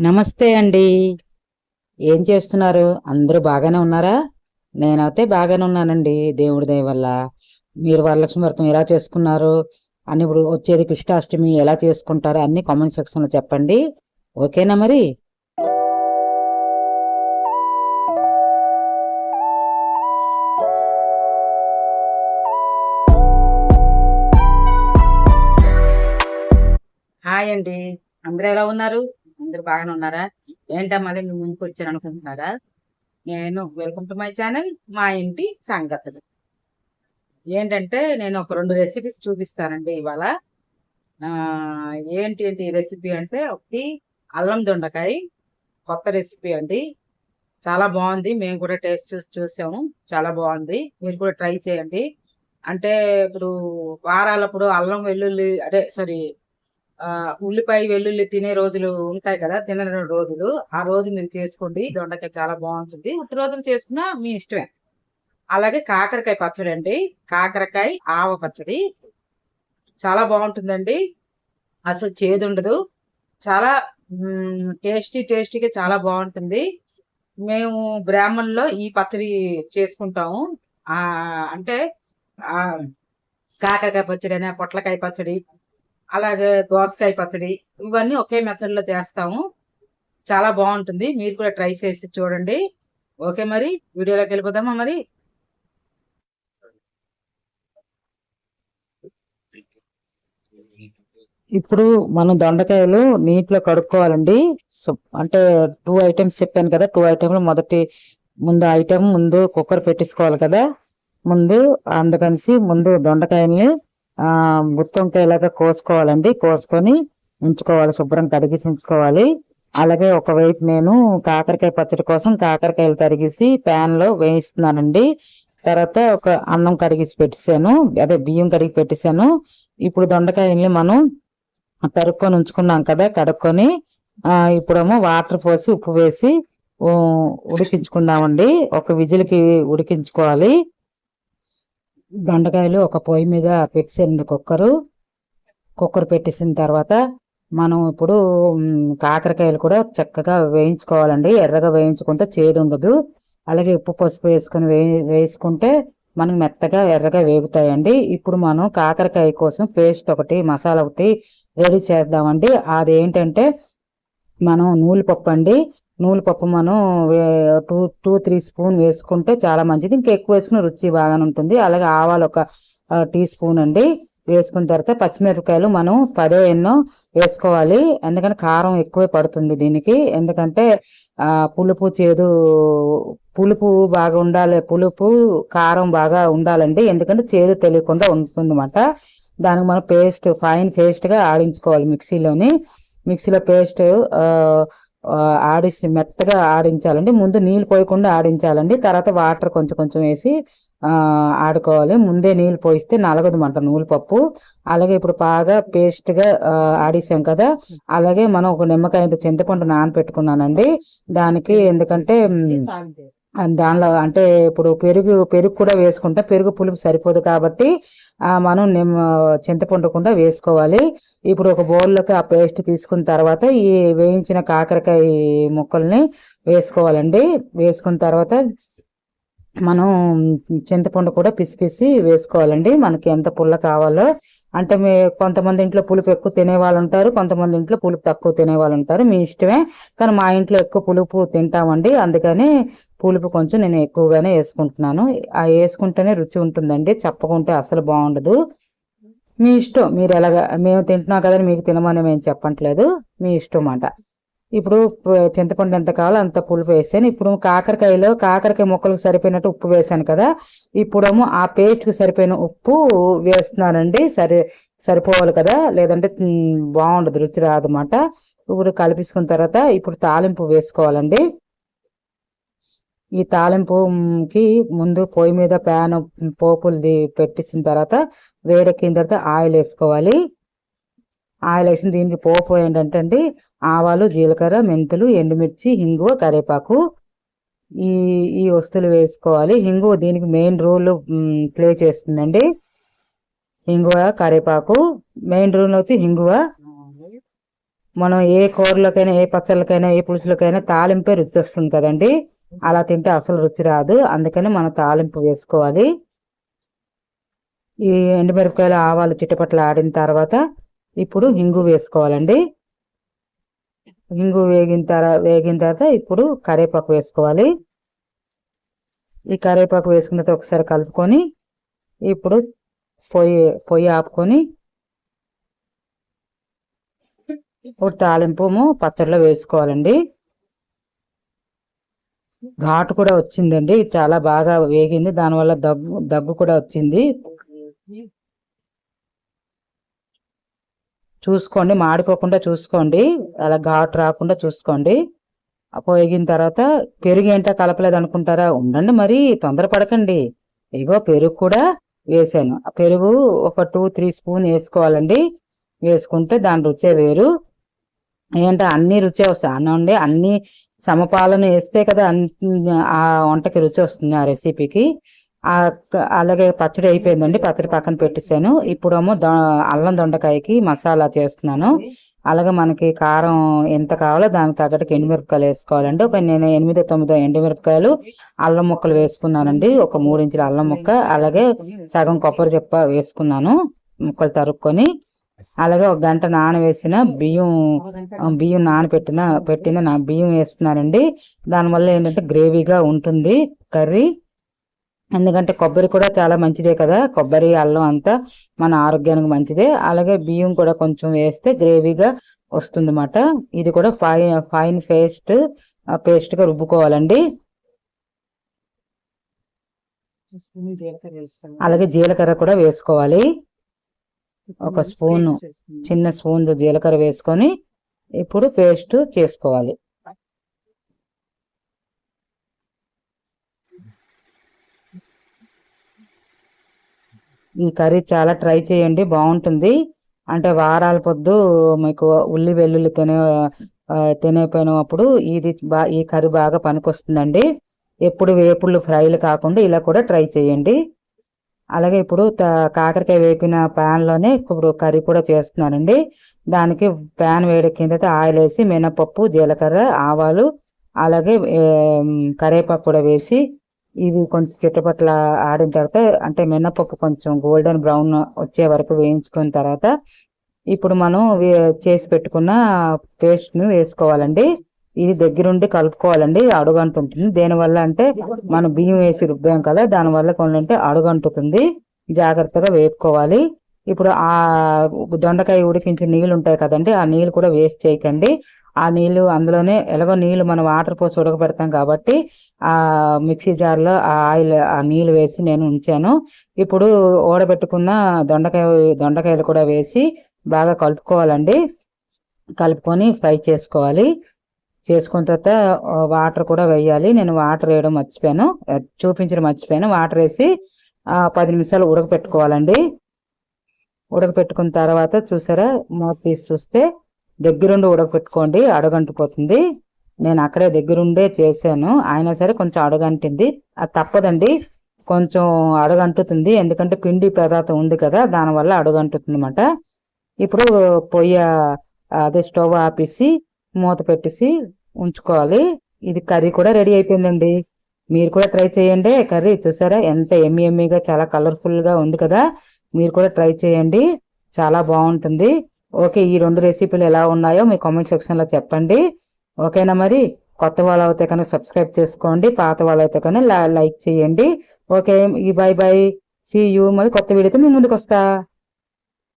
నమస్తే అండి. ఏం చేస్తున్నారు? అందరూ బాగానే ఉన్నారా? నేనైతే బాగానే ఉన్నానండి. దేవుడి దయ వల్ల. మీరు వరలక్ష్మి వ్రతం ఎలా చేసుకున్నారు? అని ఇప్పుడు వచ్చేది కృష్ణాష్టమి ఎలా చేసుకుంటారు? అన్ని కామెంట్ సెక్షన్లో చెప్పండి. ఓకేనా మరి? హాయ్ అండి. అందరూ ఎలా ఉన్నారు? అందరు బాగానే ఉన్నారా? ఏంటమ్మా నువ్వు మీ వచ్చాను అనుకుంటున్నారా? నేను వెల్కమ్ టు మై ఛానల్ మా ఇంటి సంగతులు. ఏంటంటే నేను ఒక రెండు రెసిపీస్ చూపిస్తానండి ఇవాళ. ఏంటి ఏంటి రెసిపీ అంటే ఒకటి అల్లం దొండకాయ కొత్త రెసిపీ అండి. చాలా బాగుంది. మేము కూడా టేస్ట్ చూసి చూసాము. చాలా బాగుంది. మీరు కూడా ట్రై చేయండి. అంటే ఇప్పుడు వారాలప్పుడు అల్లం వెల్లుల్లి అదే సారీ ఉల్లిపాయ వెల్లుల్లి తినే రోజులు ఉంటాయి కదా తినని రోజులు. ఆ రోజు మీరు చేసుకోండి. దొండకాయ చాలా బాగుంటుంది. ఉట్టి రోజులు చేసుకున్నా మీ ఇష్టమే. అలాగే కాకరకాయ పచ్చడి అండి. కాకరకాయ ఆవ పచ్చడి. చాలా బాగుంటుందండి. అసలు చేదు ఉండదు. చాలా టేస్టీ టేస్టీగా చాలా బాగుంటుంది. మేము బ్రాహ్మణ్లో ఈ పచ్చడి చేసుకుంటాము. అంటే కాకరకాయ పచ్చడి అయినా పొట్లకాయ పచ్చడి అలాగే దోసకాయ పచ్చడి ఇవన్నీ ఒకే మెథడ్లో చేస్తాము. చాలా బాగుంటుంది. మీరు కూడా ట్రై చేసి చూడండి. ఓకే మరి. వీడియోలోకి వెళ్ళిపోదామా మరి? ఇప్పుడు మనం దొండకాయలు నీటిలో కడుక్కోవాలండి. సో అంటే టూ ఐటమ్స్ చెప్పాను కదా. టూ ఐటమ్లు. మొదటి ముందు ఐటమ్ ముందు కుక్కర్ పెట్టేసుకోవాలి కదా. ముందు అందుకనిసి ముందు దొండకాయల్ని ఆ గుత్తొంకాయలాగా కోసుకోవాలండి. కోసుకొని ఉంచుకోవాలి. శుభ్రం కడిగేసి ఉంచుకోవాలి. అలాగే ఒకవైపు నేను కాకరకాయ పచ్చడి కోసం కాకరకాయలు తరిగేసి ప్యాన్లో వేయిస్తున్నానండి. తర్వాత ఒక అన్నం కడిగేసి పెట్టేశాను. అదే బియ్యం కడిగి పెట్టేశాను. ఇప్పుడు దొండకాయల్ని మనం తరుక్కొని ఉంచుకున్నాం కదా కడుక్కొని ఇప్పుడేమో వాటర్ పోసి ఉప్పు వేసి ఉడికించుకుందామండి. ఒక విజిల్కి ఉడికించుకోవాలి. దొండకాయలు ఒక పొయ్యి మీద పెట్టేసారండి కుక్కరు. కుక్కర్ పెట్టేసిన తర్వాత మనం ఇప్పుడు కాకరకాయలు కూడా చక్కగా వేయించుకోవాలండి. ఎర్రగా వేయించుకుంటే చేదు ఉండదు అలాగే ఉప్పు పసుపు వేసుకొని వే వేసుకుంటే మనం మెత్తగా ఎర్రగా వేగుతాయండి. ఇప్పుడు మనం కాకరకాయ కోసం పేస్ట్ ఒకటి మసాలా ఒకటి రెడీ చేద్దామండి. అది ఏంటంటే మనం నూలు పప్పు అండి నూనె పప్పు మనం టూ టూ త్రీ స్పూన్ వేసుకుంటే చాలా మంచిది. ఇంకా ఎక్కువ వేసుకుని రుచి బాగానే ఉంటుంది. అలాగే ఆవాలు ఒక టీ స్పూన్ అండి. వేసుకున్న తర్వాత పచ్చిమిరపకాయలు మనం పదే ఎన్నో వేసుకోవాలి. ఎందుకంటే కారం ఎక్కువే పడుతుంది దీనికి. ఎందుకంటే పులుపు చేదు పులుపు బాగా ఉండాలి పులుపు కారం బాగా ఉండాలండి. ఎందుకంటే చేదు తెలియకుండా ఉంటుందన్నమాట. దానికి మనం పేస్ట్ ఫైన్ పేస్ట్గా ఆడించుకోవాలి మిక్సీలోని. మిక్సీలో పేస్ట్ ఆడిసి మెత్తగా ఆడించాలండి. ముందు నీళ్ళు పోయకుండా ఆడించాలండి. తర్వాత వాటర్ కొంచెం కొంచెం వేసి ఆడుకోవాలి. ముందే నీళ్ళు పోయిస్తే నలగదు మంట నూలు పప్పు. అలాగే ఇప్పుడు బాగా పేస్ట్గా ఆ, ఆడిసాం కదా. అలాగే మనం ఒక నిమ్మకాయ చింతపండు నానపెట్టుకున్నానండి. దానికి ఎందుకంటే దానిలో అంటే ఇప్పుడు పెరుగు పెరుగు కూడా వేసుకుంటే పెరుగు పులుపు సరిపోదు కాబట్టి మనం నిమ్మ చింతపండు కూడా వేసుకోవాలి. ఇప్పుడు ఒక బౌల్లోకి ఆ పేస్ట్ తీసుకున్న తర్వాత ఈ వేయించిన కాకరకాయ ముక్కల్ని వేసుకోవాలండి. వేసుకున్న తర్వాత మనం చింతపండు కూడా పిసిపిసి వేసుకోవాలండి. మనకి ఎంత పుల్ల కావాలో. అంటే మీ కొంతమంది ఇంట్లో పులుపు ఎక్కువ తినే వాళ్ళు ఉంటారు కొంతమంది ఇంట్లో పులుపు తక్కువ తినే వాళ్ళు ఉంటారు. మీ ఇష్టమే. కానీ మా ఇంట్లో ఎక్కువ పులుపు తింటామండి. అందుకని పులుపు కొంచెం నేను ఎక్కువగానే వేసుకుంటున్నాను. ఆ వేసుకుంటేనే రుచి ఉంటుందండి. చెప్పకుంటే అసలు బాగుండదు. మీ ఇష్టం. మీరు ఎలాగ మేము తింటున్నాం కదా మీకు తినమని మేము చెప్పట్లేదు. మీ ఇష్టం అన్నమాట. ఇప్పుడు చింతపండు ఎంత కావాలో అంత పులుపు వేసాను. ఇప్పుడు కాకరకాయలో కాకరకాయ ముక్కలకు సరిపోయినట్టు ఉప్పు వేసాను కదా. ఇప్పుడేమో ఆ పేస్ట్కి సరిపోయిన ఉప్పు వేస్తున్నానండి. సరి సరిపోవాలి కదా. లేదంటే బాగుండదు. రుచి రాదన్నమాట. ఇప్పుడు కలిపించుకున్న తర్వాత ఇప్పుడు తాలింపు వేసుకోవాలండి. ఈ తాలింపుకి ముందు పొయ్యి మీద ప్యాన్ పోపులు పెట్టేసిన తర్వాత వేడెక్కిన తర్వాత ఆయిల్ వేసుకోవాలి. ఆయిల్ వేసిన దీనికి పోపు ఏంటంటే అండి ఆవాలు జీలకర్ర మెంతులు ఎండుమిర్చి హింగువ కరివేపాకు ఈ ఈ వస్తువులు వేసుకోవాలి. హింగువ దీనికి మెయిన్ రోల్ ప్లే చేస్తుందండి. హింగువ కరివేపాకు మెయిన్ రోల్ అయితే హింగువ. మనం ఏ కూరలకైనా ఏ పచ్చళ్ళకైనా ఏ పులుసులకైనా తాలింపే రుచి వస్తుంది కదండి. అలా తింటే అసలు రుచి రాదు. అందుకని మనం తాలింపు వేసుకోవాలి. ఈ ఎండుమిరపకాయలు ఆవాలు చిట్టపట్లు ఆడిన తర్వాత ఇప్పుడు హింగు వేసుకోవాలండి. హింగు వేగిన తర్వాత వేగిన తర్వాత ఇప్పుడు కరివేపాకు వేసుకోవాలి. ఈ కరివేపాకు వేసుకున్న ఒకసారి కలుపుకొని ఇప్పుడు పొయ్యి పొయ్యి ఆపుకొని ఇప్పుడు తాలింపు పచ్చడిలో వేసుకోవాలండి. ఘాటు కూడా వచ్చిందండి. చాలా బాగా వేగింది. దానివల్ల దగ్గు దగ్గు కూడా వచ్చింది. చూసుకోండి. మాడిపోకుండా చూసుకోండి. అలా ఘాటు రాకుండా చూసుకోండి. పోగిన తర్వాత పెరుగు ఏంటో కలపలేదు అనుకుంటారా? ఉండండి మరి. తొందరపడకండి. ఇగో పెరుగు కూడా వేసాను. ఆ పెరుగు ఒక టూ త్రీ స్పూన్ వేసుకోవాలండి. వేసుకుంటే దాని రుచే వేరు. ఏంటో అన్ని రుచే వస్తాయి. అన్నండి అన్ని సమపాలను వేస్తే కదా ఆ వంటకి రుచి వస్తుంది ఆ రెసిపీకి. అలాగే పచ్చడి అయిపోయిందండి పచ్చడి పక్కన పెట్టేశాను. ఇప్పుడేమో అల్లం దొండకాయకి మసాలా చేస్తున్నాను. అలాగే మనకి కారం ఎంత కావాలో దానికి తగ్గట్టుకు ఎండుమిరపకాయలు వేసుకోవాలండి. ఒక నేను ఎనిమిది తొమ్మిదో ఎండుమిరపకాయలు అల్లం ముక్కలు వేసుకున్నానండి. ఒక మూడు ఇంచుల అల్లం ముక్క అలాగే సగం కొబ్బరి చెప్ప వేసుకున్నాను ముక్కలు తరుక్కొని. అలాగే ఒక గంట నానవేసిన బియ్యం బియ్యం నానబెట్టిన పెట్టిన నా బియ్యం వేస్తున్నానండి. దానివల్ల ఏంటంటే గ్రేవీగా ఉంటుంది కర్రీ. ఎందుకంటే కొబ్బరి కూడా చాలా మంచిదే కదా కొబ్బరి అల్లం అంతా మన ఆరోగ్యానికి మంచిదే. అలాగే బియ్యం కూడా కొంచెం వేస్తే గ్రేవీగా వస్తుంది అన్నమాట ఇది కూడా ఫైన్ ఫైన్ పేస్ట్ పేస్ట్గా రుబ్బుకోవాలండి. అలాగే జీలకర్ర కూడా వేసుకోవాలి. ఒక స్పూన్ చిన్న స్పూన్ జీలకర్ర వేసుకొని ఇప్పుడు పేస్ట్ చేసుకోవాలి. ఈ కర్రీ చాలా ట్రై చేయండి బాగుంటుంది. అంటే వారాల పొద్దు మీకు ఉల్లి వెల్లుల్లి తినే తినేపోయినప్పుడు ఇది బా ఈ కర్రీ బాగా పనికొస్తుందండి. ఎప్పుడు వేపుళ్ళు ఫ్రైలు కాకుండా ఇలా కూడా ట్రై చేయండి. అలాగే ఇప్పుడు కాకరకాయ వేపిన ప్యాన్లోనే ఇప్పుడు కర్రీ కూడా చేస్తున్నానండి. దానికి ప్యాన్ వేడెక్కిన తర్వాత ఆయిల్ వేసి మినపప్పు జీలకర్ర ఆవాలు అలాగే కరేపాకు కూడా వేసి ఇవి కొంచెం చుట్టుపట్ల ఆడిన తర్వాత అంటే మినపప్పు కొంచెం గోల్డెన్ బ్రౌన్ వచ్చే వరకు వేయించుకున్న తర్వాత ఇప్పుడు మనం చేసి పెట్టుకున్న పేస్ట్ను వేసుకోవాలండి. ఇది దగ్గరుండి కలుపుకోవాలండి అడుగంటుంటుంది. దేనివల్ల అంటే మనం బియ్యం వేసి రుబ్బాం కదా దానివల్ల కొండంటే అడుగంటుతుంది జాగ్రత్తగా వేపుకోవాలి. ఇప్పుడు ఆ దొండకాయ ఉడికించిన నీళ్ళు ఉంటాయి కదండి ఆ నీళ్ళు కూడా వేస్ట్ చేయకండి. ఆ నీళ్ళు అందులోనే ఎలాగో నీళ్ళు మనం వాటర్ పోసి ఉడకబెడతాం కాబట్టి ఆ మిక్సీ జార్లో ఆ ఆయిల్ ఆ నీళ్ళు వేసి నేను ఉంచాను. ఇప్పుడు ఓడబెట్టుకున్న దొండకాయ దొండకాయలు కూడా వేసి బాగా కలుపుకోవాలండి. కలుపుకొని ఫ్రై చేసుకోవాలి. చేసుకున్న తర్వాత వాటర్ కూడా వేయాలి. నేను వాటర్ వేయడం మర్చిపోయాను. చూపించడం మర్చిపోయాను. వాటర్ వేసి పది నిమిషాలు ఉడకపెట్టుకోవాలండి. ఉడకపెట్టుకున్న తర్వాత చూసారా? మూత తీసి చూస్తే దగ్గరుండి ఉడకపెట్టుకోండి. అడగంటిపోతుంది నేను అక్కడే దగ్గరుండే చేశాను. అయినా సరే కొంచెం అడగంటింది. అది తప్పదండి. కొంచెం అడగంటుతుంది. ఎందుకంటే పిండి పదార్థం ఉంది కదా దానివల్ల అడగంటుతుంది అనమాట ఇప్పుడు పొయ్యి అదే స్టవ్ ఆపేసి మూత పెట్టేసి ఉంచుకోవాలి. ఇది కర్రీ కూడా రెడీ అయిపోయిందండి. మీరు కూడా ట్రై చేయండి. కర్రీ చూసారా? ఎంత ఎమ్మి ఎమ్మిగా చాలా కలర్ఫుల్గా ఉంది కదా. మీరు కూడా ట్రై చేయండి. చాలా బాగుంటుంది. ఓకే ఈ రెండు రెసిపీలు ఎలా ఉన్నాయో మీ కామెంట్ సెక్షన్లో చెప్పండి. ఓకేనా మరి? కొత్త వాళ్ళు అయితే కనుక సబ్స్క్రైబ్ చేసుకోండి. పాత వాళ్ళు అయితే కనుక లైక్ చేయండి. ఓకే ఈ బై బై. సీ యూ మరి కొత్త వీడియోతో మీ ముందుకు వస్తా.